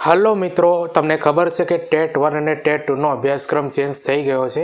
Hello મિત્રો, તમને ખબર છે કે ટેટ વન અને ટેટ ટુનો અભ્યાસક્રમ ચેન્જ થઈ ગયો છે.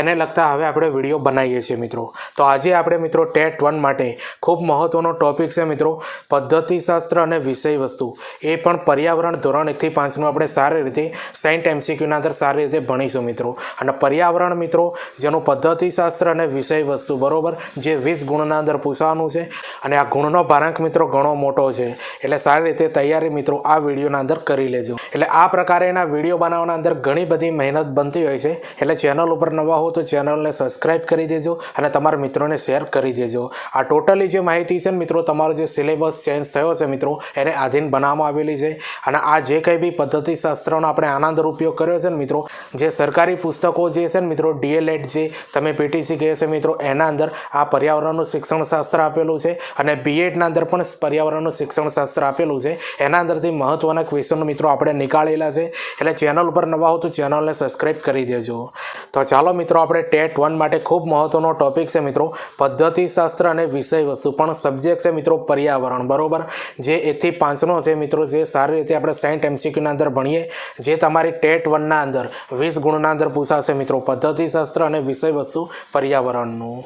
એને લગતા હવે આપણે વીડિયો બનાવીએ છીએ મિત્રો. તો આજે આપણે મિત્રો ટેટ વન માટે ખૂબ મહત્ત્વનો ટોપિક છે મિત્રો, પદ્ધતિશાસ્ત્ર અને વિષય વસ્તુ એ પણ પર્યાવરણ ધોરણ એકથી પાંચનું આપણે સારી રીતે સાયન્ટ એમસીક્યુના અંદર સારી રીતે ભણીશું મિત્રો. અને પર્યાવરણ મિત્રો, જેનું પદ્ધતિશાસ્ત્ર અને વિષય વસ્તુ બરાબર, જે વીસ ગુણના અંદર પૂછવાનું છે. અને આ ગુણનો ભારાંક મિત્રો ઘણો મોટો છે. એટલે સારી રીતે તૈયારી મિત્રો આ વિડીયોના અંદર કરી લેજો. એટલે આ પ્રકારેના વીડિયો બનાવવાના અંદર ઘણી બધી મહેનત બનતી હોય છે. એટલે ચેનલ ઉપર નવા હો તો ચેનલને સબસ્ક્રાઇબ કરી દેજો અને તમારા મિત્રોને શેર કરી દેજો. આ ટોટલી જે માહિતી છે ને મિત્રો, તમારો જે સિલેબસ ચેન્જ થયો છે મિત્રો, એને આધીન બનાવવામાં આવેલી છે. અને આ જે કંઈ બી પદ્ધતિશાસ્ત્રનો આપણે આના અંદર ઉપયોગ કર્યો છે ને મિત્રો, જે સરકારી પુસ્તકો જે છે ને મિત્રો ડીએલએડ જે તમે પીટીસી કહે છે મિત્રો, એના અંદર આ પર્યાવરણનું શિક્ષણ શાસ્ત્ર આપેલું છે. અને બીએડના અંદર પણ પર્યાવરણનું શિક્ષણ શાસ્ત્ર આપેલું છે. એના અંદરથી મહત્ત્વના ક્વેશ્ચનો મિત્રો આપણે નીકાળેલા છે. એટલે ચેનલ ઉપર નવા હો તો ચેનલને સબસ્ક્રાઈબ કરી દેજો. તો ચાલો મિત્રો આપણે ટેટ વન માટે ખૂબ મહત્ત્વનો ટોપિક છે મિત્રો. પદ્ધતિશાસ્ત્ર અને વિષય વસ્તુ પણ સબ્જેક્ટ છે મિત્રો પર્યાવરણ, બરાબર? જે એકથી પાંચનો છે મિત્રો, જે સારી રીતે આપણે સાઈન્ટ એમસીક્યુના અંદર ભણીએ, જે તમારી ટેટ વનના અંદર વીસ ગુણના અંદર પૂછાશે મિત્રો. પદ્ધતિશાસ્ત્ર અને વિષય વસ્તુ પર્યાવરણનું.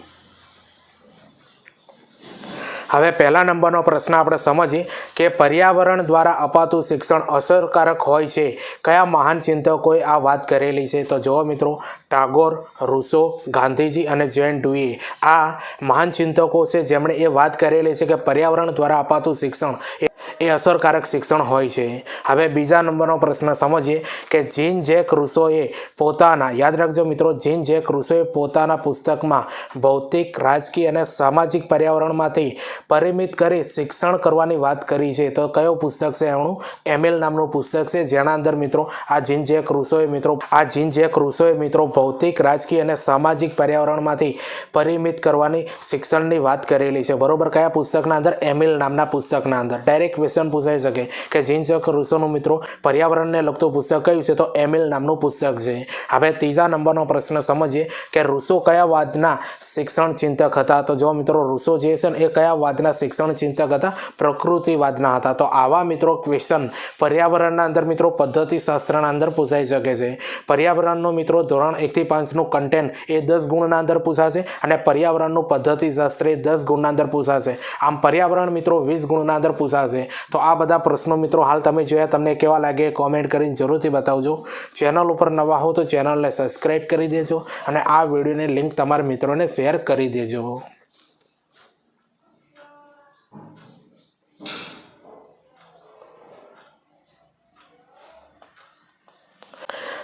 હવે પહેલા નંબરનો પ્રશ્ન આપણે સમજીએ કે પર્યાવરણ દ્વારા અપાતું શિક્ષણ અસરકારક હોય છે. કયા મહાન ચિંતકોએ આ વાત કરેલી છે? તો જુઓ મિત્રો, ટાગોર, રૂસો, ગાંધીજી અને જૈન ડુએ. આ મહાન ચિંતકો છે, જેમણે એ વાત કરેલી છે કે પર્યાવરણ દ્વારા અપાતું શિક્ષણ એ અસરકારક શિક્ષણ હોય છે. હવે બીજા નંબરનો પ્રશ્ન સમજીએ કે જીન જેક રૂસોએ પોતાના, યાદ રાખજો મિત્રો, જીન જેક રૂસોએ પોતાના પુસ્તકમાં ભૌતિક, રાજકીય અને સામાજિક પર્યાવરણમાંથી પરિમિત કરી શિક્ષણ કરવાની વાત કરી છે. તો કયો પુસ્તક છે એમનું? એમએલ નામનું પુસ્તક છે. જેના અંદર મિત્રો આ જીન જેક રૂસોએ મિત્રો, આ જીન જેક રૂસોએ મિત્રો ભૌતિક, રાજકીય અને સામાજિક પર્યાવરણમાંથી પરિમિત કરવાની શિક્ષણની વાત કરેલી છે. બરોબર? કયા પુસ્તકના અંદર? એમિલ નામના પુસ્તકના અંદર. ડાયરેક્ટ ક્વેશ્ચન પૂછાઈ શકે કે જીન જેક રૂસોનું મિત્રો પર્યાવરણને લગતું પુસ્તક કયું છે? તો એમિલ નામનું પુસ્તક છે. હવે ત્રીજા નંબરનો પ્રશ્ન સમજીએ કે રૂસો કયા વાદના શિક્ષણ ચિંતક હતા? તો જો મિત્રો રૂસો જે છે એ કયા વાદના શિક્ષણ ચિંતક હતા? પ્રકૃતિવાદના હતા. તો આવા મિત્રો ક્વેશ્ચન પર્યાવરણના અંદર મિત્રો પદ્ધતિશાસ્ત્રના અંદર પૂછાઈ શકે છે. પર્યાવરણનો મિત્રો ધોરણ એકથી પાંચનું કન્ટેન્ટ એ દસ ગુણના અંદર પૂછાશે અને પર્યાવરણનું પદ્ધતિશાસ્ત્ર એ દસ ગુણના અંદર પૂછાશે. આમ પર્યાવરણ મિત્રો વીસ ગુણના અંદર પૂછાશે. તો આ બધા પ્રશ્નો મિત્રો હાલ તમે જોયા, તમને કેવા લાગે કોમેન્ટ કરીને જરૂરથી બતાવજો. ચેનલ ઉપર નવા હો તો ચેનલને સબસ્ક્રાઈબ કરી દેજો અને આ વિડીયોની લિંક તમારા મિત્રોને શેર કરી દેજો.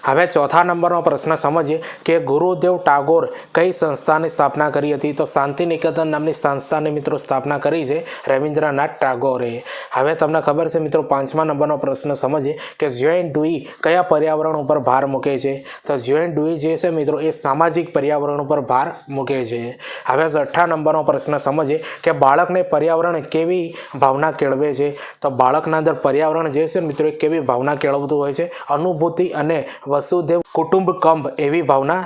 હવે ચોથા નંબરનો પ્રશ્ન સમજીએ કે ગુરુદેવ ટાગોર કઈ સંસ્થાની સ્થાપના કરી હતી? તો શાંતિ નિકેતન નામની સંસ્થાની મિત્રો સ્થાપના કરી છે રવિન્દ્રનાથ ટાગોરે. હવે તમને ખબર છે મિત્રો, પાંચમા નંબરનો પ્રશ્ન સમજીએ કે જ્યુએન ડુઈ કયા પર્યાવરણ ઉપર ભાર મૂકે છે? તો જ્યુએન ડુઈ જે છે મિત્રો, એ સામાજિક પર્યાવરણ ઉપર ભાર મૂકે છે. હવે છઠ્ઠા નંબરનો પ્રશ્ન સમજીએ કે બાળકને પર્યાવરણ કેવી ભાવના કેળવે છે? તો બાળકના અંદર પર્યાવરણ જે છે મિત્રો, એ કેવી ભાવના કેળવતું હોય છે? અનુભૂતિ અને વસુદેવ કુટુંબ કંબ એવી ભાવના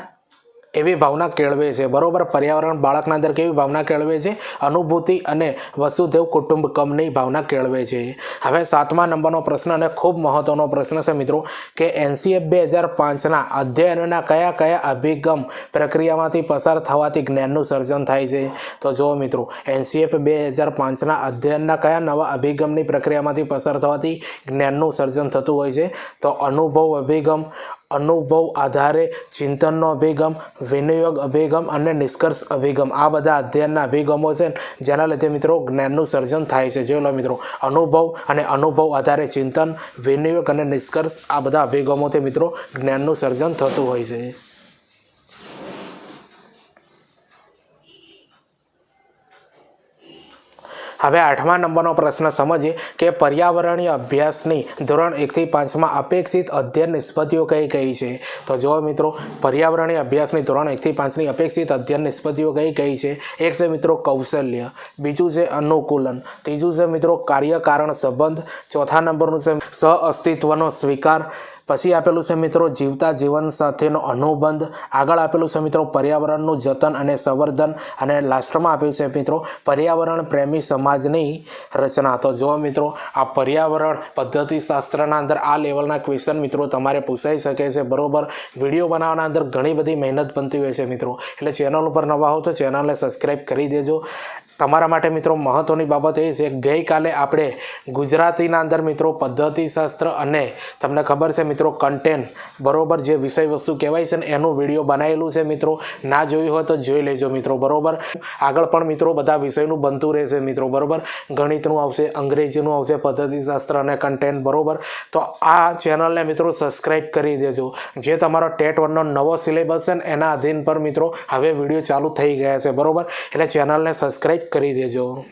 એવી ભાવના કેળવે છે. બરોબર? પર્યાવરણ બાળકના અંદર કેવી ભાવના કેળવે છે? અનુભૂતિ અને વસુદેવ કુટુંબ કમની ભાવના કેળવે છે. હવે સાતમા નંબરનો પ્રશ્ન અને ખૂબ મહત્ત્વનો પ્રશ્ન છે મિત્રો, કે એનસીએફ બે હજાર પાંચના અધ્યયનના કયા કયા અભિગમ પ્રક્રિયામાંથી પસાર થવાથી જ્ઞાનનું સર્જન થાય છે? તો જુઓ મિત્રો, એનસીએફ બે હજાર પાંચના અધ્યયનના કયા નવા અભિગમની પ્રક્રિયામાંથી પસાર થવાથી જ્ઞાનનું સર્જન થતું હોય છે? તો અનુભવ અભિગમ અનુભવ આધારે ચિંતનનો અભિગમ, વિનિયોગ અભિગમ અને નિષ્કર્ષ અભિગમ. આ બધા અધ્યયનના અભિગમો છે જેના લીધે મિત્રો જ્ઞાનનું સર્જન થાય છે. જોઈ લો મિત્રો, અનુભવ અને અનુભવ આધારે ચિંતન, વિનિયોગ અને નિષ્કર્ષ આ બધા અભિગમોથી મિત્રો જ્ઞાનનું સર્જન થતું હોય છે. હવે આઠમા નંબરનો પ્રશ્ન સમજીએ કે પર્યાવરણીય અભ્યાસની ધોરણ એકથી પાંચમાં અપેક્ષિત અધ્યયન નિષ્પત્તિઓ કઈ કઈ છે? તો જુઓ મિત્રો, પર્યાવરણીય અભ્યાસની ધોરણ એકથી પાંચની અપેક્ષિત અધ્યયન નિષ્પત્તિઓ કઈ કઈ છે? એક છે મિત્રો કૌશલ્ય, બીજું છે અનુકૂલન, ત્રીજું છે મિત્રો કાર્યકારણ સંબંધ, ચોથા નંબરનું છે સહ અસ્તિત્વનો સ્વીકાર પછી આપેલું છે મિત્રો જીવતા જીવન સાથેનો અનુબંધ. આગળ આપેલું છે મિત્રો પર્યાવરણનું જતન અને સંવર્ધન. અને લાસ્ટમાં આપ્યું છે મિત્રો પર્યાવરણ પ્રેમી સમાજની રચના. તો જુઓ મિત્રો, આ પર્યાવરણ પદ્ધતિશાસ્ત્રના અંદર આ લેવલના ક્વેશ્ચન મિત્રો તમારે પૂછાઈ શકે છે. બરોબર? વીડિયો બનાવવાના અંદર ઘણી બધી મહેનત બનતી હોય છે મિત્રો. એટલે ચેનલ ઉપર નવા હો તો ચેનલને સબસ્ક્રાઈબ કરી દેજો. તમારા માટે મિત્રો મહત્ત્વની બાબત એ છે ગઈકાલે આપણે ગુજરાતીના અંદર મિત્રો પદ્ધતિશાસ્ત્ર અને તમને ખબર છે મિત્રો કન્ટેન્ટ બરોબર જે વિષય વસ્તુ કહેવાય છે ને એનું વીડિયો બનાવેલું છે મિત્રો. ના જોયું હોય તો જોઈ લેજો મિત્રો, બરોબર? આગળ પણ મિત્રો બધા વિષયનું બનતું રહેશે મિત્રો, બરોબર? ગણિતનું આવશે, અંગ્રેજીનું આવશે પદ્ધતિશાસ્ત્ર અને કન્ટેન્ટ બરોબર? તો આ ચેનલને મિત્રો સબસ્ક્રાઈબ કરી દેજો. જે તમારો ટેટ વનનો નવો સિલેબસ છે ને એના અધીન પર મિત્રો હવે વીડિયો ચાલુ થઈ ગયા છે, બરોબર? એટલે ચેનલને સબસ્ક્રાઈબ કરી દેજો.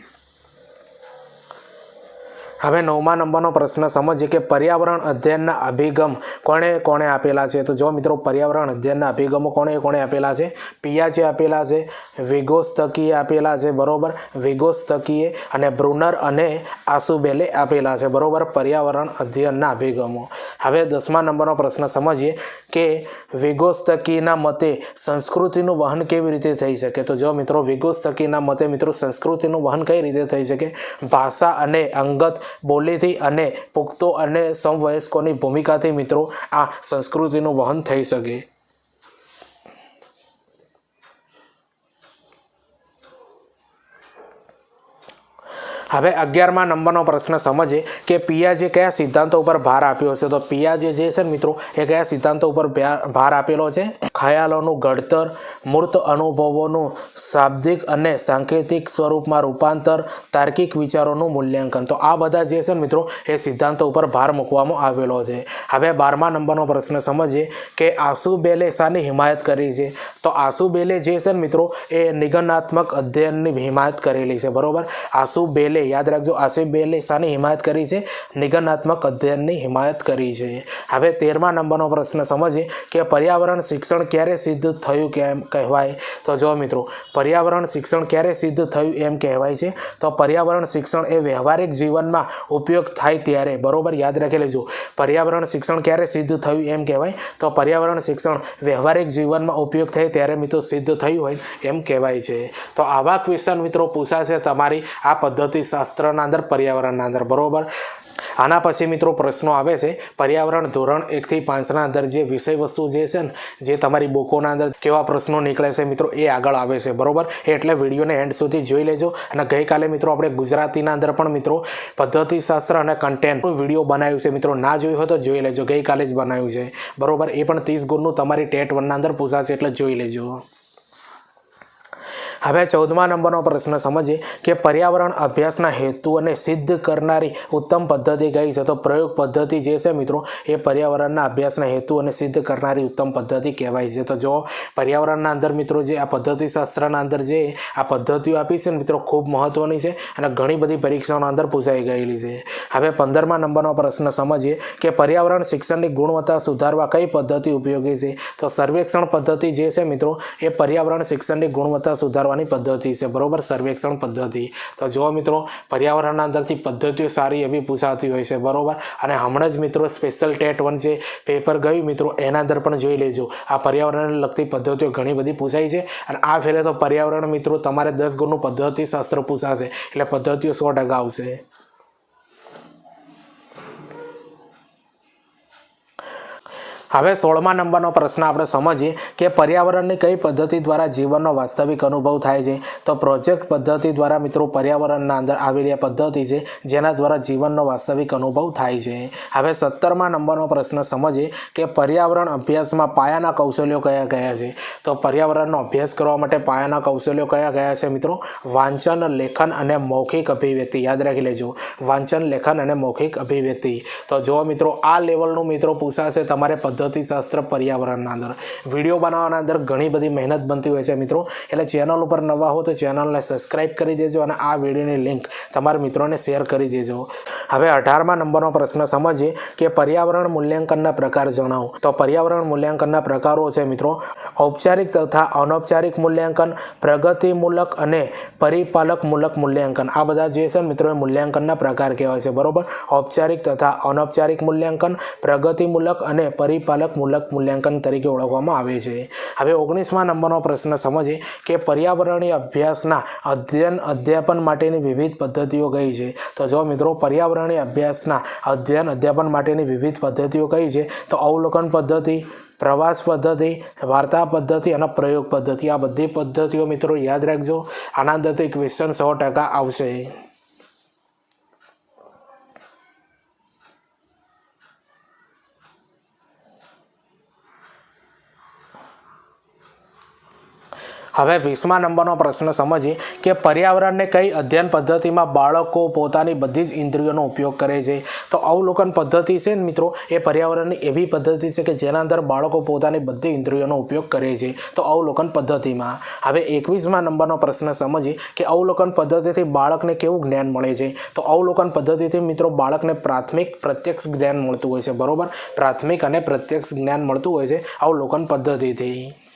હવે નવમા નંબરનો પ્રશ્ન સમજીએ કે પર્યાવરણ અધ્યયનના અભિગમ કોણે કોણે આપેલા છે? તો જો મિત્રો પર્યાવરણ અધ્યયનના અભિગમો કોણે કોણે આપેલા છે? પિયાચે આપેલા છે, વિગોસ્તકીએ આપેલા છે, બરોબર? વિગોસ્તકીએ અને બ્રુનર અને આસુબેલે આપેલા છે, બરોબર? પર્યાવરણ અધ્યયનના અભિગમો. હવે દસમા નંબરનો પ્રશ્ન સમજીએ કે વિગોસ્તકીના મતે સંસ્કૃતિનું વહન કેવી રીતે થઈ શકે? તો જો મિત્રો વિગોસ્તકીના મતે મિત્રો સંસ્કૃતિનું વહન કઈ રીતે થઈ શકે? ભાષા અને અંગત બોલીથી અને પુખ્તો અને સમવયસ્કોની ભૂમિકાથી મિત્રો આ સંસ્કૃતિનું વહન થઈ શકે. હવે અગિયારમા નંબરનો પ્રશ્ન સમજીએ કે પિયાજે કયા સિદ્ધાંતો ઉપર ભાર આપ્યો છે? તો પિયાજે જે છે મિત્રો, એ કયા સિદ્ધાંતો ઉપર ભાર આપેલો છે? ખ્યાલોનું ઘડતર, મૂર્ત અનુભવોનું શાબ્દિક અને સાંકેતિક સ્વરૂપમાં રૂપાંતર, તાર્કિક વિચારોનું મૂલ્યાંકન. તો આ બધા જે છે મિત્રો, એ સિદ્ધાંતો ઉપર ભાર મૂકવામાં આવેલો છે. હવે બારમા નંબરનો પ્રશ્ન સમજીએ કે આસુબેલે શાની હિમાયત કરી છે? તો આસુબેલે જે છે મિત્રો, એ નિગનાત્મક અધ્યયનની હિમાયત કરેલી છે. બરોબર? આસુબેલે યાદ રાખજો આસુબેલે શાની હિમાયત કરી છે નિગનાત્મક અધ્યયનની હિમાયત કરી છે. હવે તેરમા નંબરનો પ્રશ્ન સમજીએ કે પર્યાવરણ શિક્ષણ ક્યારે સિદ્ધ થયું કેમ કહેવાય? તો જો મિત્રો, પર્યાવરણ શિક્ષણ ક્યારે સિદ્ધ થયું એમ કહેવાય છે? તો પર્યાવરણ શિક્ષણ એ વ્યવહારિક જીવનમાં ઉપયોગ થાય ત્યારે. બરોબર યાદ રાખી લેજો. પર્યાવરણ શિક્ષણ ક્યારે સિદ્ધ થયું એમ કહેવાય? તો પર્યાવરણ શિક્ષણ વ્યવહારિક જીવનમાં ઉપયોગ થાય ત્યારે મિત્રો સિદ્ધ થયું હોય એમ કહેવાય છે. તો આવા ક્વેશ્ચન મિત્રો પૂછાશે તમારી આ પદ્ધતિ શાસ્ત્રના અંદર, પર્યાવરણના અંદર. બરોબર? આના પછી મિત્રો પ્રશ્નો આવે છે. પર્યાવરણ ધોરણ એકથી પાંચના અંદર જે વિષય વસ્તુ જે છે ને, જે તમારી બુકોના અંદર કેવા પ્રશ્નો નીકળે છે મિત્રો, એ આગળ આવે છે. બરોબર? એટલે વિડીયોને એન્ડ સુધી જોઈ લેજો. અને ગઈકાલે મિત્રો આપણે ગુજરાતીના અંદર પણ મિત્રો પદ્ધતિશાસ્ત્ર અને કન્ટેન્ટ વીડિયો બનાવ્યું છે. મિત્રો ના જોયું હોય તો જોઈ લેજો. ગઈકાલે જ બનાવ્યું છે. બરોબર? એ પણ ત્રીસ ગુણનું તમારી ટેટ વનના અંદર પૂછાશે એટલે જોઈ લેજો. હવે ચૌદમા નંબરનો પ્રશ્ન સમજીએ કે પર્યાવરણ અભ્યાસના હેતુઓને સિદ્ધ કરનારી ઉત્તમ પદ્ધતિ કઈ છે? તો પ્રયોગ પદ્ધતિ જે છે મિત્રો, એ પર્યાવરણના અભ્યાસના હેતુઓને સિદ્ધ કરનારી ઉત્તમ પદ્ધતિ કહેવાય છે. તો જો પર્યાવરણના અંદર મિત્રો જે આ પદ્ધતિશાસ્ત્રના અંદર જે આ પદ્ધતિઓ આપી છે ને મિત્રો, ખૂબ મહત્ત્વની છે અને ઘણી બધી પરીક્ષાઓના અંદર પૂછાઈ ગયેલી છે. હવે પંદરમા નંબરનો પ્રશ્ન સમજીએ કે પર્યાવરણ શિક્ષણની ગુણવત્તા સુધારવા કઈ પદ્ધતિ ઉપયોગી છે? તો સર્વેક્ષણ પદ્ધતિ જે છે મિત્રો, એ પર્યાવરણ શિક્ષણની ગુણવત્તા સુધારવાની પદ્ધતિ છે, બરોબર? સર્વેક્ષણ પદ્ધતિ. તો જો મિત્રો, પર્યાવરણના અંદરથી પદ્ધતિઓ સારી એવી પૂછાતી હોય છે, બરોબર? અને હમણાં જ મિત્રો સ્પેશિયલ ટેટ વન જે પેપર ગયું મિત્રો, એના અંદર પણ જોઈ લેજો. આ પર્યાવરણને લગતી પદ્ધતિઓ ઘણી બધી પૂછાય છે. અને આ ફેરે તો પર્યાવરણ મિત્રો તમારે દસ ગુણનું પદ્ધતિશાસ્ત્ર પૂછાશે. એટલે પદ્ધતિઓ સો ટકા આવશે. હવે સોળમા નંબરનો પ્રશ્ન આપણે સમજીએ કે પર્યાવરણની કઈ પદ્ધતિ દ્વારા જીવનનો વાસ્તવિક અનુભવ થાય છે? તો પ્રોજેક્ટ પદ્ધતિ દ્વારા મિત્રો પર્યાવરણના અંદર આવેલી પદ્ધતિ છે, જેના દ્વારા જીવનનો વાસ્તવિક અનુભવ થાય છે. હવે સત્તરમા નંબરનો પ્રશ્ન સમજીએ કે પર્યાવરણ અભ્યાસમાં પાયાના કૌશલ્યો કયા કયા છે? તો પર્યાવરણનો અભ્યાસ કરવા માટે પાયાના કૌશલ્યો કયા કયા છે મિત્રો? વાંચન, લેખન અને મૌખિક અભિવ્યક્તિ. યાદ રાખી લેજો. વાંચન, લેખન અને મૌખિક અભિવ્યક્તિ. તો જો મિત્રો, આ લેવલનું મિત્રો પૂછાશે તમારે પદ્ધતિ પદ્ધતિશાસ્ત્ર પર્યાવરણના અંદર. વીડિયો બનાવવાના અંદર ઘણી બધી મહેનત બનતી હોય છે મિત્રો. એટલે ચેનલ ઉપર નવા હો તો ચેનલને સબસ્ક્રાઇબ કરી દેજો અને આ વિડીયોની લિંક તમારા મિત્રોને શેર કરી દેજો. હવે અઢારમા નંબરનો પ્રશ્ન સમજીએ કે પર્યાવરણ મૂલ્યાંકનના પ્રકાર જણાવો. તો પર્યાવરણ મૂલ્યાંકનના પ્રકારો છે મિત્રો. ઔપચારિક તથા અનૌપચારિક મૂલ્યાંકન, પ્રગતિમૂલક અને પરિપાલકમૂલક મૂલ્યાંકન. આ બધા જે છે મિત્રો મૂલ્યાંકનના પ્રકાર કહેવાય છે. બરોબર? ઔપચારિક તથા અનૌપચારિક મૂલ્યાંકન, પ્રગતિમૂલક અને પરિપાલકમૂલક મૂલ્યાંકન તરીકે ઓળખવામાં આવે છે. હવે ઓગણીસમા નંબરનો પ્રશ્ન સમજીએ કે પર્યાવરણીય અભ્યાસના અધ્યયન અધ્યાપન માટેની વિવિધ પદ્ધતિઓ કઈ છે? તો જો મિત્રો પર્યાવરણીય અભ્યાસના અધ્યયન અધ્યાપન માટેની વિવિધ પદ્ધતિઓ કઈ છે? તો અવલોકન પદ્ધતિ, પ્રવાસ પદ્ધતિ, વાર્તા પદ્ધતિ અને પ્રયોગ પદ્ધતિ આ બધી પદ્ધતિઓ મિત્રો યાદ રાખજો. આના અંદરથી ક્વેશ્ચન સો ટકા આવશે. હવે વીસમા નંબરનો પ્રશ્ન સમજીએ કે પર્યાવરણને કઈ અધ્યયન પદ્ધતિમાં બાળકો પોતાની બધી જ ઇન્દ્રિયોનો ઉપયોગ કરે છે? તો અવલોકન પદ્ધતિ છે ને મિત્રો, એ પર્યાવરણની એવી પદ્ધતિ છે કે જેના અંદર બાળકો પોતાની બધી ઇન્દ્રિયોનો ઉપયોગ કરે છે. તો અવલોકન પદ્ધતિમાં. હવે એકવીસમા નંબરનો પ્રશ્ન સમજીએ કે અવલોકન પદ્ધતિથી બાળકને કેવું જ્ઞાન મળે છે? તો અવલોકન પદ્ધતિથી મિત્રો બાળકને પ્રાથમિક પ્રત્યક્ષ જ્ઞાન મળતું હોય છે, બરાબર? પ્રાથમિક અને પ્રત્યક્ષ જ્ઞાન મળતું હોય છે અવલોકન પદ્ધતિથી.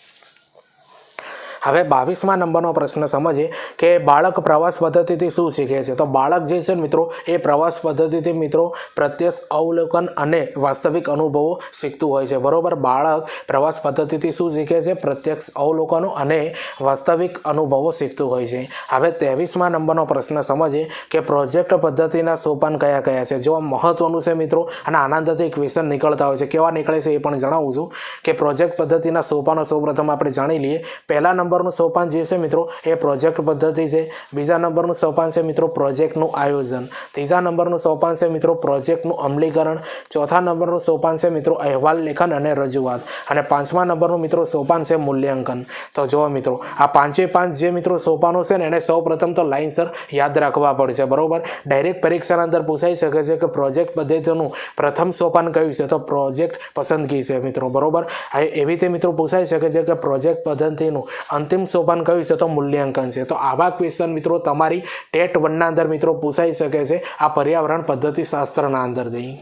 હવે બાવીસમા નંબરનો પ્રશ્ન સમજીએ કે બાળક પ્રવાસ પદ્ધતિથી શું શીખે છે? તો બાળક જે છે મિત્રો, એ પ્રવાસ પદ્ધતિથી મિત્રો પ્રત્યક્ષ અવલોકન અને વાસ્તવિક અનુભવો શીખતું હોય છે. બરાબર? બાળક પ્રવાસ પદ્ધતિથી શું શીખે છે? પ્રત્યક્ષ અવલોકનો અને વાસ્તવિક અનુભવો શીખતું હોય છે. હવે ત્રેવીસમા નંબરનો પ્રશ્ન સમજીએ કે પ્રોજેક્ટ પદ્ધતિના સોપાન કયા કયા છે? જો મહત્વનું છે મિત્રો, અને આનંદથી ક્વેશ્ચન નીકળતા હોય છે. કેવા નીકળે છે એ પણ જણાવું છું કે પ્રોજેક્ટ પદ્ધતિના સોપાનો સૌપ્રથમ આપણે જાણી લઈએ. પહેલા નંબર નંબરનું સોપાન જે છે મિત્રો એ પ્રોજેક્ટ પદ્ધતિ છે. બીજા નંબરનું સોપાન છે મિત્રો પ્રોજેક્ટનું આયોજન. ત્રીજા નંબરનું સોપાન છે મિત્રો પ્રોજેક્ટનું અમલીકરણ. ચોથા નંબરનું સોપાન છે મિત્રો અહેવાલ લેખન અને રજૂઆત. અને પાંચમા નંબરનું મિત્રો સોપાન છે મૂલ્યાંકન. તો જુઓ મિત્રો, આ પાંચે પાંચ જે મિત્રો સોપાનો છે ને એને સૌ પ્રથમ તો લાઇનસર યાદ રાખવા પડશે. બરોબર? ડાયરેક્ટ પરીક્ષાના અંદર પૂછાઈ શકે છે કે પ્રોજેક્ટ પદ્ધતિનું પ્રથમ સોપાન કયું છે? તો પ્રોજેક્ટ પસંદગી છે મિત્રો. બરોબર? એવી રીતે મિત્રો પૂછાઈ શકે છે કે પ્રોજેક્ટ પદ્ધતિનું અંતિમ સોપાન કયું છે તો મૂલ્યાંકન છે. તો આવા ક્વેશ્ચન મિત્રો તમારી ટેટ વનના અંદર મિત્રો પૂછાઈ શકે છે. આ પર્યાવરણ પદ્ધતિશાસ્ત્રના અંદર અંદરથી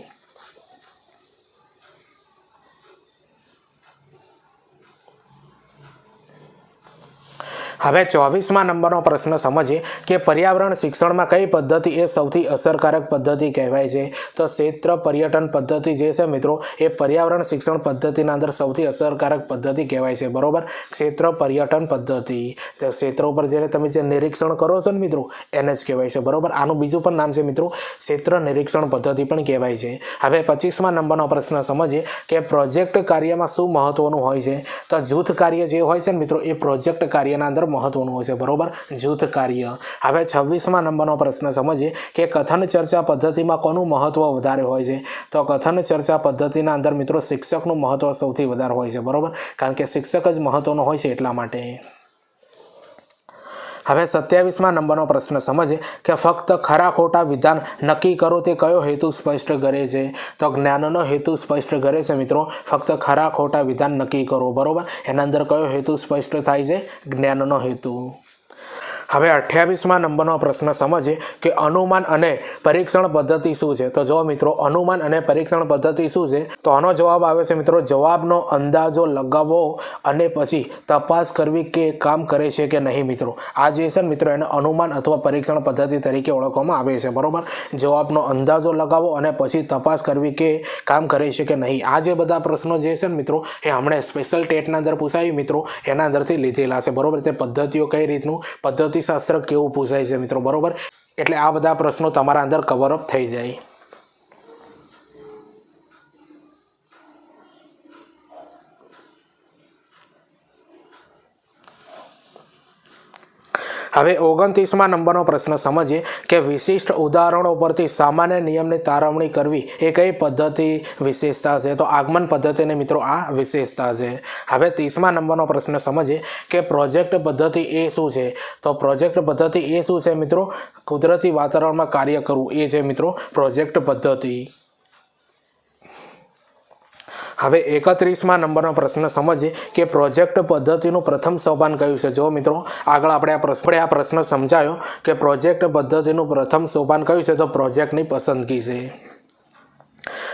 હવે ચોવીસમાં નંબરનો પ્રશ્ન સમજીએ કે પર્યાવરણ શિક્ષણમાં કઈ પદ્ધતિ એ સૌથી અસરકારક પદ્ધતિ કહેવાય છે? તો ક્ષેત્ર પર્યટન પદ્ધતિ જે છે મિત્રો, એ પર્યાવરણ શિક્ષણ પદ્ધતિના અંદર સૌથી અસરકારક પદ્ધતિ કહેવાય છે. બરોબર? ક્ષેત્ર પર્યટન પદ્ધતિ. તો ક્ષેત્ર ઉપર જેને તમે જે નિરીક્ષણ કરો છો ને મિત્રો, એને જ કહેવાય છે. બરોબર? આનું બીજું પણ નામ છે મિત્રો, ક્ષેત્ર નિરીક્ષણ પદ્ધતિ પણ કહેવાય છે. હવે પચીસમાં નંબરનો પ્રશ્ન સમજીએ કે પ્રોજેક્ટ કાર્યમાં શું મહત્વનું હોય છે? તો જૂથ કાર્ય જે હોય છે ને મિત્રો, એ પ્રોજેક્ટ કાર્યના અંદર મહત્વનું હોય છે, બરોબર? જૂથ કાર્ય. હવે છવ્વીસમાં નંબરનો પ્રશ્ન સમજીએ કે કથન ચર્ચા પદ્ધતિમાં કોનું મહત્વ વધારે હોય છે? તો કથન ચર્ચા પદ્ધતિના અંદર મિત્રો શિક્ષકનું મહત્વ સૌથી વધારે હોય છે, બરોબર? કારણ કે શિક્ષક જ મહત્વનો હોય છે એટલા માટે. હવે સત્યાવીસમાં નંબરનો પ્રશ્ન સમજે કે ફક્ત ખરા ખોટા વિધાન નક્કી કરો તે કયો હેતુ સ્પષ્ટ કરે છે? તો જ્ઞાનનો હેતુ સ્પષ્ટ કરે છે મિત્રો. ફક્ત ખરા ખોટા વિધાન નક્કી કરો, બરોબર? એના અંદર કયો હેતુ સ્પષ્ટ થાય છે? જ્ઞાનનો હેતુ. હવે અઠ્યાવીસમાં નંબરનો પ્રશ્ન સમજીએ કે અનુમાન અને પરીક્ષણ પદ્ધતિ શું છે? તો જો મિત્રો, અનુમાન અને પરીક્ષણ પદ્ધતિ શું છે? તો આનો જવાબ આવે છે મિત્રો, જવાબનો અંદાજો લગાવવો અને પછી તપાસ કરવી કે કામ કરે છે કે નહીં મિત્રો. આ જે છે મિત્રો, એને અનુમાન અથવા પરીક્ષણ પદ્ધતિ તરીકે ઓળખવામાં આવે છે, બરાબર? જવાબનો અંદાજો લગાવો અને પછી તપાસ કરવી કે કામ કરે છે કે નહીં. આ જે બધા પ્રશ્નો જે છે મિત્રો, એ હમણાં સ્પેશિયલ ટેટના અંદર પૂછાયું મિત્રો, એના અંદરથી લીધેલા છે, બરાબર? તે પદ્ધતિઓ કઈ રીતનું? પદ્ધતિ શાસ્ત્ર કેવું પૂછાય છે મિત્રો? બરોબર? એટલે આ બધા પ્રશ્નો તમારા અંદર કવરઅપ થઈ જાય. હવે ઓગણત્રીસમાં નંબરનો પ્રશ્ન સમજીએ કે વિશિષ્ટ ઉદાહરણો પરથી સામાન્ય નિયમની તારવણી કરવી એ કઈ પદ્ધતિ વિશેષતા છે? તો આગમન પદ્ધતિની મિત્રો આ વિશેષતા છે. હવે ત્રીસમા નંબરનો પ્રશ્ન સમજીએ કે પ્રોજેક્ટ પદ્ધતિ એ શું છે? તો પ્રોજેક્ટ પદ્ધતિ એ શું છે મિત્રો? કુદરતી વાતાવરણમાં કાર્ય કરવું એ છે મિત્રો પ્રોજેક્ટ પદ્ધતિ. હવે એકત્રીસમાં નંબરનો પ્રશ્ન સમજીએ કે પ્રોજેક્ટ પદ્ધતિનું પ્રથમ સોપાન કયું છે? જો મિત્રો, આગળ આપણે આ પ્રશ્ન આ પ્રશ્ન સમજાયો કે પ્રોજેક્ટ પદ્ધતિનું પ્રથમ સોપાન કયું છે? તો પ્રોજેક્ટની પસંદગી છે.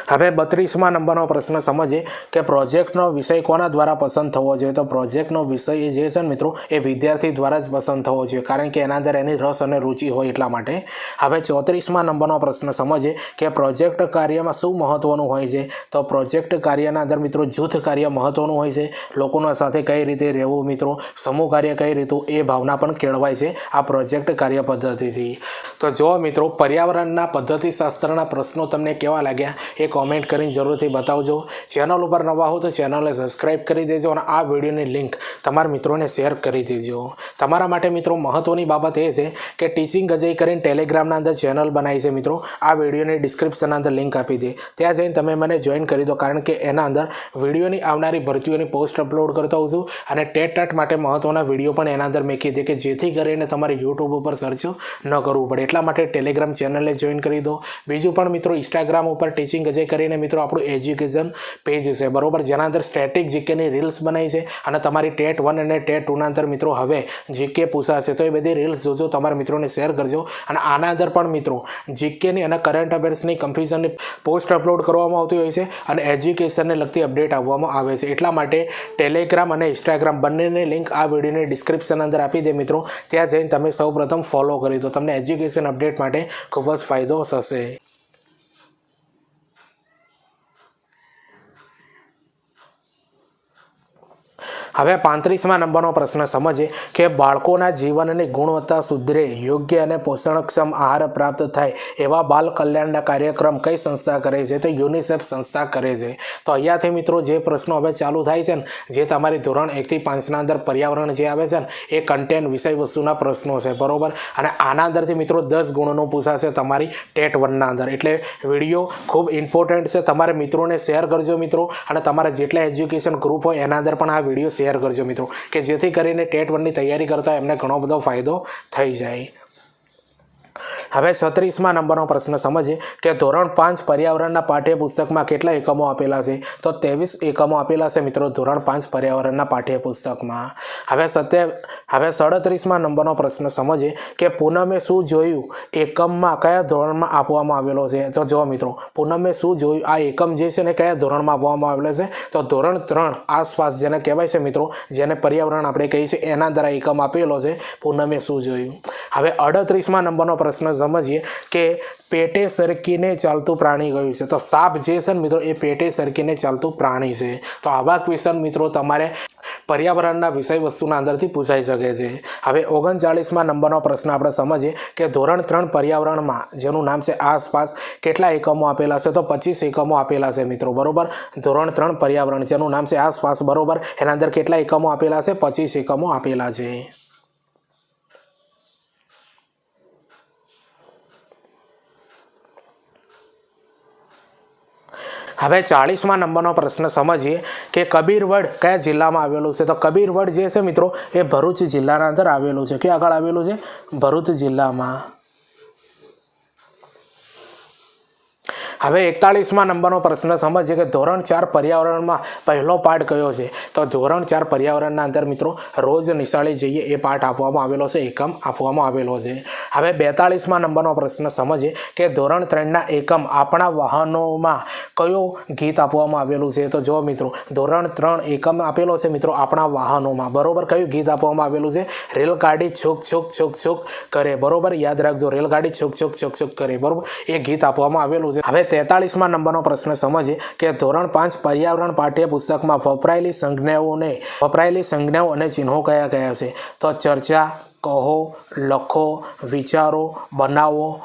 હવે બત્રીસમાં નંબરનો પ્રશ્ન સમજીએ કે પ્રોજેક્ટનો વિષય કોના દ્વારા પસંદ થવો જોઈએ? તો પ્રોજેક્ટનો વિષય જે છે ને મિત્રો, એ વિદ્યાર્થી દ્વારા જ પસંદ થવો જોઈએ, કારણ કે એના અંદર એની રસ અને રુચિ હોય એટલા માટે. હવે ચોત્રીસમાં નંબરનો પ્રશ્ન સમજીએ કે પ્રોજેક્ટ કાર્યમાં શું મહત્ત્વનું હોય છે? તો પ્રોજેક્ટ કાર્યના અંદર મિત્રો, જૂથ કાર્ય મહત્ત્વનું હોય છે. લોકોના સાથે કઈ રીતે રહેવું મિત્રો? સમૂહ કાર્ય કઈ રીતું? એ ભાવના પણ કેળવાય છે આ પ્રોજેક્ટ કાર્ય પદ્ધતિથી. તો જો મિત્રો, પર્યાવરણના પદ્ધતિશાસ્ત્રના પ્રશ્નો તમને કેવા લાગ્યા? એ કોમેન્ટ કરીને જરૂરથી બતાવજો. ચેનલ ઉપર નવા હો તો ચેનલને સબસ્ક્રાઈબ કરી દેજો અને આ વિડીયોની લિંક તમારા મિત્રોને શેર કરી દેજો. તમારા માટે મિત્રો મહત્ત્વની બાબત એ છે કે ટીચિંગ અજય કરીને ટેલિગ્રામના અંદર ચેનલ બનાવી છે મિત્રો. આ વિડીયોની ડિસ્ક્રિપ્શનના અંદર લિંક આપી દે. ત્યાં જઈને તમે મને જોઈન કરી દો કારણ કે એના અંદર વિડીયોની આવનારી ભરતીઓની પોસ્ટ અપલોડ કરતો હોઉં છું અને ટેટ માટે મહત્ત્વના વીડિયો પણ એના અંદર મેં કીધી કે જેથી કરીને તમારે યુટ્યુબ ઉપર સર્ચ ન કરવું પડે. એટલા માટે ટેલિગ્રામ ચેનલને જોઈન કરી દો. બીજું પણ મિત્રો ઇન્સ્ટાગ્રામ ઉપર ટીચિંગ અજય કરીને મિત્રો આપણું એજ્યુકેશન પેજ છે. બરોબર? જેના અંદર સ્ટેટિક જીકેની રીલ્સ બનાવી છે અને તમારી ટેટ વન અને ટેટ ટુના અંદર મિત્રો હવે જીકે પૂછાશે. તો એ બધી રીલ્સ જોજો, તમારા મિત્રોને શેર કરજો. અને આના અંદર પણ મિત્રો જીકેની અને કરંટ અફેર્સની કન્ફ્યુઝનની પોસ્ટ અપલોડ કરવામાં આવતી હોય છે અને એજ્યુકેશનને લગતી અપડેટ આવવામાં આવે છે. એટલા માટે ટેલિગ્રામ અને ઇન્સ્ટાગ્રામ બંનેની લિંક આ વિડીયોની ડિસ્ક્રિપ્શન અંદર આપી દે મિત્રો. ત્યાં જઈને તમે સૌપ્રથમ ફોલો કરી દો. તમને એજ્યુકેશન અપડેટ માટે ખૂબ જ ફાયદો થશે. હવે પાંત્રીસમાં નંબરનો પ્રશ્ન સમજીએ કે બાળકોના જીવનની ગુણવત્તા સુધરે યોગ્ય અને પોષણક્ષમ આહાર પ્રાપ્ત થાય એવા બાલ કલ્યાણના કાર્યક્રમ કઈ સંસ્થા કરે છે? તો યુનિસેફ સંસ્થા કરે છે. તો અહીંયાથી મિત્રો જે પ્રશ્નો હવે ચાલુ થાય છે ને, જે તમારી ધોરણ એકથી પાંચના અંદર પર્યાવરણ જે આવે છે ને, એ કન્ટેન્ટ વિષય વસ્તુના પ્રશ્નો છે, બરાબર? અને આના અંદરથી મિત્રો દસ ગુણોનું પૂછાશે તમારી ટેટ વનના અંદર. એટલે વીડિયો ખૂબ ઇમ્પોર્ટન્ટ છે. તમારે મિત્રોને શેર કરજો મિત્રો. અને તમારા જેટલા એજ્યુકેશન ગ્રુપ હોય એના અંદર પણ આ વીડિયો શેર કરજો મિત્રો, કે જેથી કરીને ટેટ વનની તૈયારી કરતા એમને ઘણો બધો ફાયદો થઈ જાય. હવે છત્રીસમાં નંબરનો પ્રશ્ન સમજીએ કે ધોરણ પાંચ પર્યાવરણના પાઠ્યપુસ્તકમાં કેટલા એકમો આપેલા છે? તો ત્રેવીસ એકમો આપેલા છે મિત્રો ધોરણ પાંચ પર્યાવરણના પાઠ્યપુસ્તકમાં. હવે સત્ય, હવે સડત્રીસમાં નંબરનો પ્રશ્ન સમજીએ કે પૂનમે શું જોયું? એકમમાં કયા ધોરણમાં આપવામાં આવેલો છે? તો જો મિત્રો, પૂનમે શું જોયું? આ એકમ જે છે ને કયા ધોરણમાં આપવામાં આવેલો છે? તો ધોરણ ત્રણ આસપાસ જેને કહેવાય છે મિત્રો, જેને પર્યાવરણ આપણે કહીએ છીએ, એના દ્વારા એકમ આપેલો છે, પૂનમે શું જોયું? હવે અડત્રીસમાં નંબરનો પ્રશ્ન સમજીએ કે પેટે સરકીને ચાલતું પ્રાણી કયું છે? તો સાપ જે છે ને મિત્રો, એ પેટે સરકીને ચાલતું પ્રાણી છે. તો આવા ક્વેશ્ચન મિત્રો તમારે પર્યાવરણના વિષય વસ્તુના અંદરથી પૂછાઈ શકે છે. હવે ઓગણચાળીસમાં નંબરનો પ્રશ્ન આપણે સમજીએ કે ધોરણ ત્રણ પર્યાવરણમાં, જેનું નામ છે આસપાસ, કેટલા એકમો આપેલા છે? તો પચીસ એકમો આપેલા છે મિત્રો, બરોબર? ધોરણ ત્રણ પર્યાવરણ, જેનું નામ છે આસપાસ, બરોબર? એના અંદર કેટલા એકમો આપેલા છે? પચીસ એકમો આપેલા છે. હવે ચાળીસમાં નંબરનો પ્રશ્ન સમજીએ કે કબીરવડ કયા જિલ્લામાં આવેલું છે? તો કબીરવડ જે છે મિત્રો, એ ભરૂચ જિલ્લાના અંદર આવેલું છે. ક્યાં આગળ આવેલું છે? ભરૂચ જિલ્લામાં. હવે એકતાળીસમાં નંબરનો પ્રશ્ન સમજીએ કે ધોરણ ચાર પર્યાવરણમાં પહેલો પાઠ કયો છે? તો ધોરણ ચાર પર્યાવરણના અંદર મિત્રો, રોજ નિશાળે જઈએ એ પાઠ આપવામાં આવેલો છે, એકમ આપવામાં આવેલો છે. હવે બેતાળીસમાં નંબરનો પ્રશ્ન સમજીએ કે ધોરણ ત્રણના એકમ આપણા વાહનોમાં કયો ગીત આપવામાં આવેલું છે? તો જો મિત્રો, ધોરણ ત્રણ એકમ આપેલો છે મિત્રો આપણા વાહનોમાં. બરોબર કયું ગીત આપવામાં આવેલું છે? રેલગાડી છુક છુક છુક છુક કરે. બરોબર? યાદ રાખજો, રેલગાડી છુક છુક છુક છુક કરે. બરોબર? એ ગીત આપવામાં આવેલું છે. હવે તેતાળીસમાં નંબરનો પ્રશ્ન સમજીએ કે ધોરણ પાંચ પર્યાવરણ પાઠ્યપુસ્તકમાં વપરાયેલી સંજ્ઞાઓને વપરાયેલી સંજ્ઞાઓ અને ચિહ્નો કયા કયા છે? તો ચર્ચા, કહો, લખો, વિચારો, બનાવો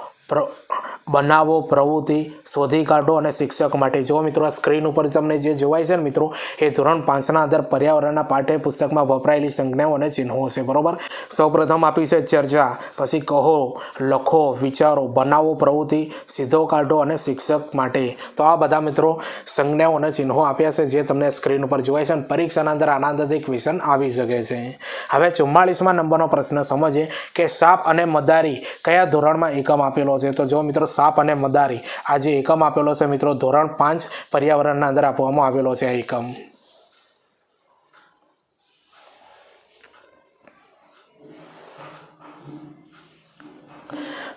બનાવો, પ્રવૃત્તિ શોધી કાઢો અને શિક્ષક માટે. જો મિત્રો સ્ક્રીન ઉપર તમને જે જોવાય છે ને મિત્રો, એ ધોરણ પાંચના અંદર પર્યાવરણના પાઠ્યપુસ્તકમાં વપરાયેલી સંજ્ઞાઓ અને ચિહ્નો છે. બરાબર? સૌપ્રથમ આપી છે ચર્ચા. પછી કહો, લખો, વિચારો, બનાવો, પ્રવૃત્તિ સીધો કાઢો અને શિક્ષક માટે. તો આ બધા મિત્રો સંજ્ઞાઓ અને ચિહ્નો આપ્યા છે જે તમને સ્ક્રીન ઉપર જોવાય છે અને પરીક્ષાના અંદર આના અંદરથી ક્વેશ્ચન આવી શકે છે. હવે ચુમ્માળીસમાં નંબરનો પ્રશ્ન સમજીએ કે સાપ અને મદારી કયા ધોરણમાં એકમ આપેલો છે? તો જો મિત્રો, સાપ અને મદારી. આ જે એકમ આપેલો છે મિત્રો. ધોરણ પાંચ પર્યાવરણના અંદર આપવામાં આવેલો છે આ એકમ.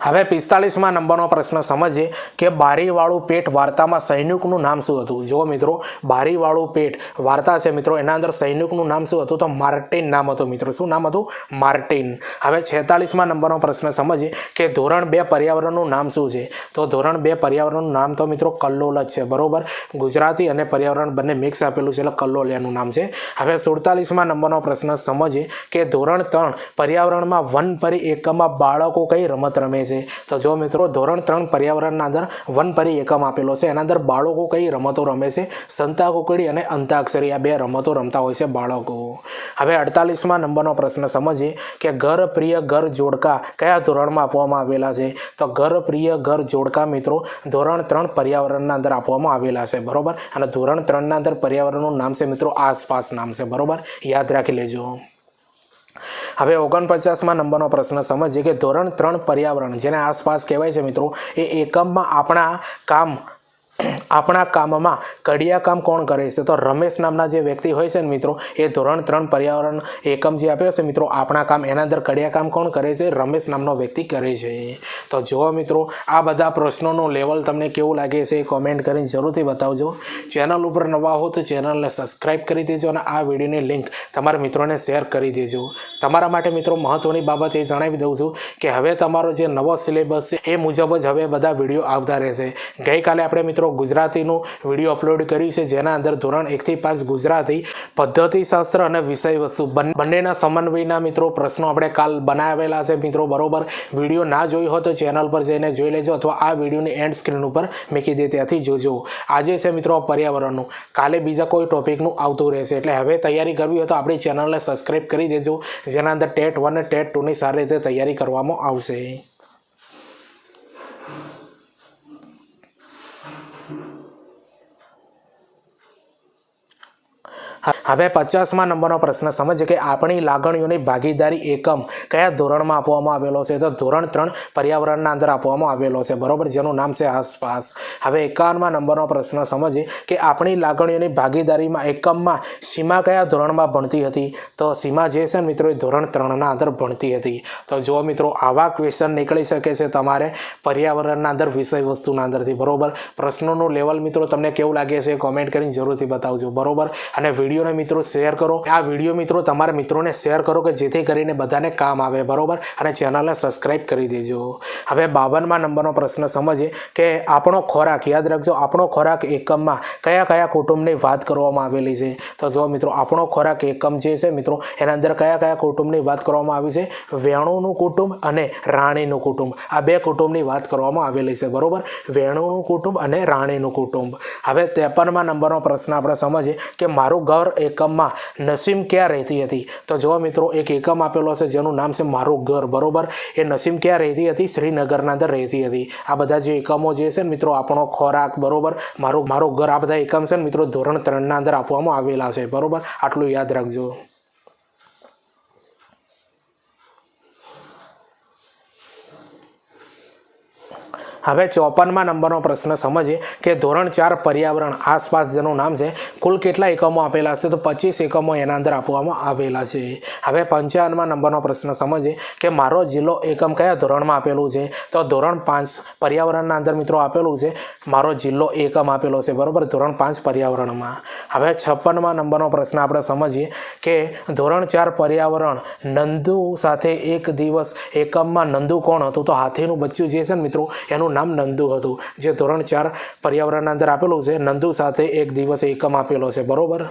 હવે પિસ્તાલીસમાં નંબરનો પ્રશ્ન સમજીએ કે બારીવાળું પેટ વાર્તામાં સૈનિકનું નામ શું હતું? જો મિત્રો, બારીવાળું પેટ વાર્તા છે મિત્રો, એના અંદર સૈનિકનું નામ શું હતું? તો માર્ટિન નામ હતું મિત્રો. શું નામ હતું? માર્ટિન. હવે છેતાલીસમાં નંબરનો પ્રશ્ન સમજીએ કે ધોરણ બે પર્યાવરણનું નામ શું છે? તો ધોરણ બે પર્યાવરણનું નામ તો મિત્રો કલ્લોલ જ છે, બરોબર? ગુજરાતી અને પર્યાવરણ બંને મિક્સ આપેલું છે, એટલે કલ્લોલિયાનું નામ છે. હવે સુડતાલીસમાં નંબરનો પ્રશ્ન સમજીએ કે ધોરણ ત્રણ પર્યાવરણમાં વન પરી એકમમાં બાળકો કઈ રમત રમે છે? તો જો મિત્રો, ધોરણ ત્રણ પર્યાવરણના અંદર વનપરી એકમ આપેલો છે. એના અંદર બાળકો કઈ રમતો રમે છે? સંતા કુકડી અને અંતાક્ષરી, આ બે રમતો રમતા હોય છે બાળકો. હવે અડતાલીસમાં નંબરનો પ્રશ્ન સમજીએ કે ઘર પ્રિય ઘર જોડકા કયા ધોરણમાં આપવામાં આવેલા છે? તો ઘર પ્રિય ઘર જોડકા મિત્રો, ધોરણ ત્રણ પર્યાવરણના અંદર આપવામાં આવેલા છે. બરોબર? અને ધોરણ ત્રણના અંદર પર્યાવરણનું નામ છે મિત્રો, આસપાસ નામ છે. બરોબર? યાદ રાખી લેજો. હવે ઓગણપચાસમાં નંબરનો પ્રશ્ન સમજીએ કે ધોરણ ત્રણ પર્યાવરણ, જેને આસપાસ કહેવાય છે મિત્રો, એ એકમમાં આપણા કામ આપણા કામમાં કડિયા કામ કોણ કરે છે? તો રમેશ નામના જે વ્યક્તિ હોય છે ને મિત્રો, એ ધોરણ ત્રણ પર્યાવરણ એકમ જે આપ્યો છે મિત્રો, આપણા કામ એના અંદર કડિયા કામ કોણ કરે છે? રમેશ નામનો વ્યક્તિ કરે છે. તો જુઓ મિત્રો, આ બધા પ્રશ્નોનું લેવલ તમને કેવું લાગે છે એ કોમેન્ટ કરીને જરૂરથી બતાવજો. ચેનલ ઉપર નવા હો તો ચેનલને સબસ્ક્રાઈબ કરી દેજો અને આ વિડીયોની લિંક તમારા મિત્રોને શેર કરી દેજો. તમારા માટે મિત્રો મહત્ત્વની બાબત એ જણાવી દઉં છું કે હવે તમારો જે નવો સિલેબસ છે, એ મુજબ જ હવે બધા વીડિયો આવતા રહેશે. ગઈકાલે આપણે મિત્રો ગુજરાતીનું વીડિયો અપલોડ કર્યું છે, જેના અંદર ધોરણ એકથી પાંચ ગુજરાતી પદ્ધતિશાસ્ત્ર અને વિષય વસ્તુ બંનેના સમન્વયના મિત્રો, પ્રશ્નો આપણે કાલ બનાવેલા છે. મિત્રો, બરોબર, વીડિયો ના જોયો હોય તો ચેનલ પર જઈને જોઈ લેજો અથવા આ વિડીયોની એન્ડ સ્ક્રીન ઉપર મૂકી દે, ત્યાંથી જોજો. આજે છે મિત્રો પર્યાવરણનું. કાલે બીજા કોઈ ટોપિકનું આવતું રહેશે, એટલે હવે તૈયારી કરવી હોય તો આપણી ચેનલને સબસ્ક્રાઈબ કરી દેજો, જેના અંદર ટેટ વન અને ટેટ ટુની સારી રીતે તૈયારી કરવામાં આવશે. હવે પચાસમાં નંબરનો પ્રશ્ન સમજીએ કે આપણી લાગણીઓની ભાગીદારી એકમ કયા ધોરણમાં આપવામાં આવેલો છે? તો ધોરણ ત્રણ પર્યાવરણના અંદર આપવામાં આવેલો છે. બરોબર? જેનું નામ છે આસપાસ. હવે એકાવનમાં નંબરનો પ્રશ્ન સમજીએ કે આપણી લાગણીઓની ભાગીદારીમાં એકમમાં સીમા કયા ધોરણમાં ભણતી હતી? તો સીમા જે છે મિત્રો, એ ધોરણ ત્રણના અંદર ભણતી હતી. તો જો મિત્રો, આવા ક્વેશ્ચન નીકળી શકે છે તમારે પર્યાવરણના અંદર, વિષય વસ્તુના અંદરથી. બરોબર? પ્રશ્નોનું લેવલ મિત્રો, તમને કેવું લાગે છે? કોમેન્ટ કરીને જરૂરથી બતાવજો. બરોબર? અને વિડીયોને મિત્રો શેર કરો. આ વીડિયો મિત્રો તમારા મિત્રોને શેર કરો કે જેથી કરીને બધાને કામ આવે, બરોબર? અને ચેનલને સબસ્ક્રાઈબ કરી દેજો. હવે બાવનમાં નંબરનો પ્રશ્ન સમજીએ કે આપણો ખોરાક, યાદ રાખજો, આપણો ખોરાક એકમમાં કયા કયા કુટુંબની વાત કરવામાં આવેલી છે? તો જો મિત્રો, આપણો ખોરાક એકમ જે છે મિત્રો, એના અંદર કયા કયા કુટુંબની વાત કરવામાં આવી છે? વેણુનું કુટુંબ અને રાણીનું કુટુંબ. આ બે કુટુંબની વાત કરવામાં આવેલી છે, બરોબર? વેણુનું કુટુંબ અને રાણીનું કુટુંબ. હવે ત્રેપનમાં નંબરનો પ્રશ્ન આપણે સમજીએ કે મારું ઘર એકમમાં નસીમ ક્યાં રહેતી હતી? તો જો મિત્રો, એક એકમ આપેલો છે જેનું નામ છે મારું ઘર, બરોબર? એ નસીમ ક્યાં રહેતી હતી? શ્રીનગરના અંદર રહેતી હતી. આ બધા જે એકમો જે છે મિત્રો, આપણો ખોરાક, બરોબર? મારું મારું ઘર આ બધા એકમ છે ને મિત્રો, ધોરણ ત્રણના અંદર આપવામાં આવેલા છે, બરોબર? આટલું યાદ રાખજો. હવે ચોપનમાં નંબરનો પ્રશ્ન સમજીએ કે ધોરણ ચાર પર્યાવરણ આસપાસ જેનું નામ છે. કુલ કેટલા એકમો આપેલા છે? તો પચીસ એકમો એના અંદર આપવામાં આવેલા છે. હવે પંચાવનમાં નંબરનો પ્રશ્ન સમજીએ કે મારો જિલ્લો એકમ કયા ધોરણમાં આપેલું છે? તો ધોરણ પાંચ પર્યાવરણના અંદર મિત્રો આપેલું છે. મારો જિલ્લો એકમ આપેલો છે. બરાબર? ધોરણ પાંચ પર્યાવરણમાં. હવે છપ્પનમાં નંબરનો પ્રશ્ન આપણે સમજીએ કે ધોરણ ચાર પર્યાવરણ નંદુ સાથે એક દિવસ એકમમાં નંદુ કોણ હતું? તો હાથીનું બચ્ચું જે છે ને મિત્રો, એનું નામ નંદુ હતું, જે ધોરણ ચાર પર્યાવરણના અંદર આપેલું છે. નંદુ સાથે એક દિવસ એકમ આપેલો છે. બરોબર?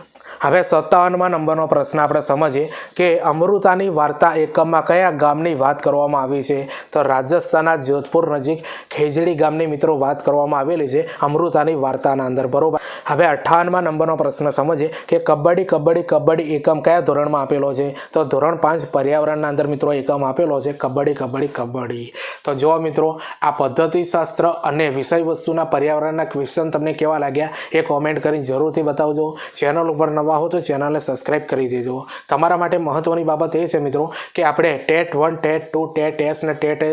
હવે સત્તાવનમાં નંબરનો પ્રશ્ન આપણે સમજીએ કે અમૃતાની વાર્તા એકમમાં કયા ગામની વાત કરવામાં આવી છે? તો રાજસ્થાનના જોધપુર નજીક ખેજડી ગામની મિત્રો વાત કરવામાં આવેલી છે અમૃતાની વાર્તાના અંદર. બરોબર? હવે અઠ્ઠાવનમાં નંબરનો પ્રશ્ન સમજીએ કે કબડ્ડી કબડ્ડી કબડ્ડી એકમ કયા ધોરણમાં આપેલો છે? તો ધોરણ પાંચ પર્યાવરણના અંદર મિત્રો એકમ આપેલો છે. કબડ્ડી કબડ્ડી કબડ્ડી. તો જો મિત્રો, આ પદ્ધતિશાસ્ત્ર અને વિષય વસ્તુના પર્યાવરણના ક્વેશ્ચન તમને કેવા લાગ્યા એ કોમેન્ટ કરીને જરૂરથી બતાવજો. ચેનલ ઉપર નવા હો તો ચેનલને સબસ્ક્રાઈબ કરી દેજો. તમારા માટે મહત્ત્વની બાબત એ છે મિત્રો કે આપણે TET one, TET two, TET S અને ટેટ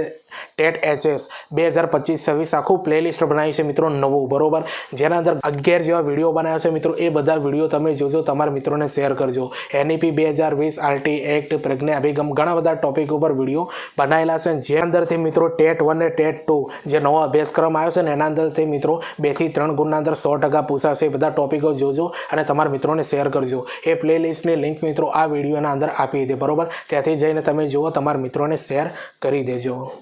ટેટ એચએસ. બે હજાર પચીસ છવ્વીસ આખું પ્લેલિસ્ટ બનાવી છે મિત્રો નવું, બરોબર? જેના અંદર અગિયાર જેવા વીડિયો બનાવ્યા છે મિત્રો. એ બધા વીડિયો તમે જોજો, તમારા મિત્રોને શેર કરજો. એનઈપી બે હજાર વીસ, આરટી એક્ટ, પ્રજ્ઞા અભિગમ, ઘણા બધા ટોપિક ઉપર વીડિયો બનાવેલા છે. જે અંદરથી મિત્રો ટેટ વન અને ટેટ ટુ જે નવો અભ્યાસક્રમ આવ્યો છે ને, એના અંદરથી મિત્રો બેથી ત્રણ ગુણના અંદર સો ટકા પૂછાશે. બધા ટોપિકો જોજો અને તમારા મિત્રોને શેર કરજો. એ પ્લેલિસ્ટની લિંક મિત્રો આ વિડીયોના અંદર આપી દે, બરોબર? ત્યાંથી જઈને તમે જુઓ, તમારા મિત્રોને શેર કરી દેજો.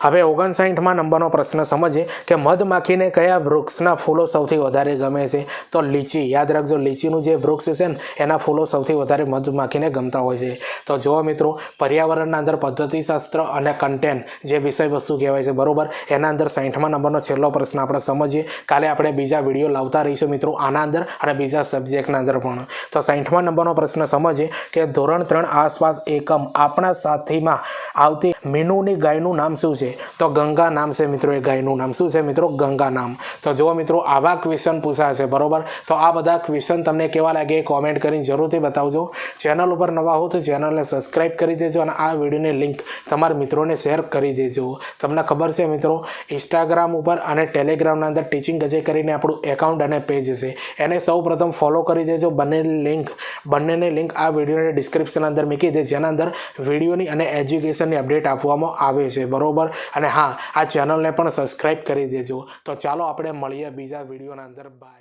હવે ઓગણસાઠમાં નંબરનો પ્રશ્ન સમજીએ કે મધમાખીને કયા વૃક્ષના ફૂલો સૌથી વધારે ગમે છે? તો લીચી, યાદ રાખજો, લીચીનું જે વૃક્ષ છે ને, એના ફૂલો સૌથી વધારે મધમાખીને ગમતા હોય છે. તો જુઓ મિત્રો, પર્યાવરણના અંદર પદ્ધતિશાસ્ત્ર અને કન્ટેન્ટ જે વિષય વસ્તુ કહેવાય છે, બરોબર? એના અંદર સાઠમા નંબરનો છેલ્લો પ્રશ્ન આપણે સમજીએ. કાલે આપણે બીજા વીડિયો લાવતા રહીશું મિત્રો, આના અંદર અને બીજા સબ્જેક્ટના અંદર પણ. તો સાઠમા નંબરનો પ્રશ્ન સમજીએ કે ધોરણ ત્રણ આસપાસ એકમ આપણા સાથીમાં આવતી મીનુની ગાયનું નામ શું છે? તો ગંગા નામ છે મિત્રો એ ગાયનું નામ. શું છે મિત્રો? ગંગા નામ. તો જુઓ મિત્રો, આવા ક્વેશ્ચન પૂછાય છે, બરોબર? તો આ બધા ક્વેશ્ચન તમને કેવા લાગે કોમેન્ટ કરીને જરૂરથી બતાવજો. ચેનલ ઉપર નવા હો તો ચેનલને સબસ્ક્રાઇબ કરી દેજો અને આ વિડીયોની લિંક તમારા મિત્રોને શેર કરી દેજો. તમને ખબર છે મિત્રો ઇન્સ્ટાગ્રામ ઉપર અને ટેલિગ્રામના અંદર ટીચિંગ અજય કરીને આપણું એકાઉન્ટ અને પેજ છે. એને સૌ પ્રથમ ફોલો કરી દેજો. બંનેની લિંક બંનેની લિંક આ વિડીયોની ડિસ્ક્રિપ્શન અંદર મૂકી દે, જેના અંદર વિડીયોની અને એજ્યુકેશનની અપડેટ આપવામાં આવે છે. બરોબર? અને હા, આ ચેનલને પણ સબસ્ક્રાઈબ કરી દેજો. તો ચાલો આપણે મળીએ બીજા વિડીયોના અંદર. બાય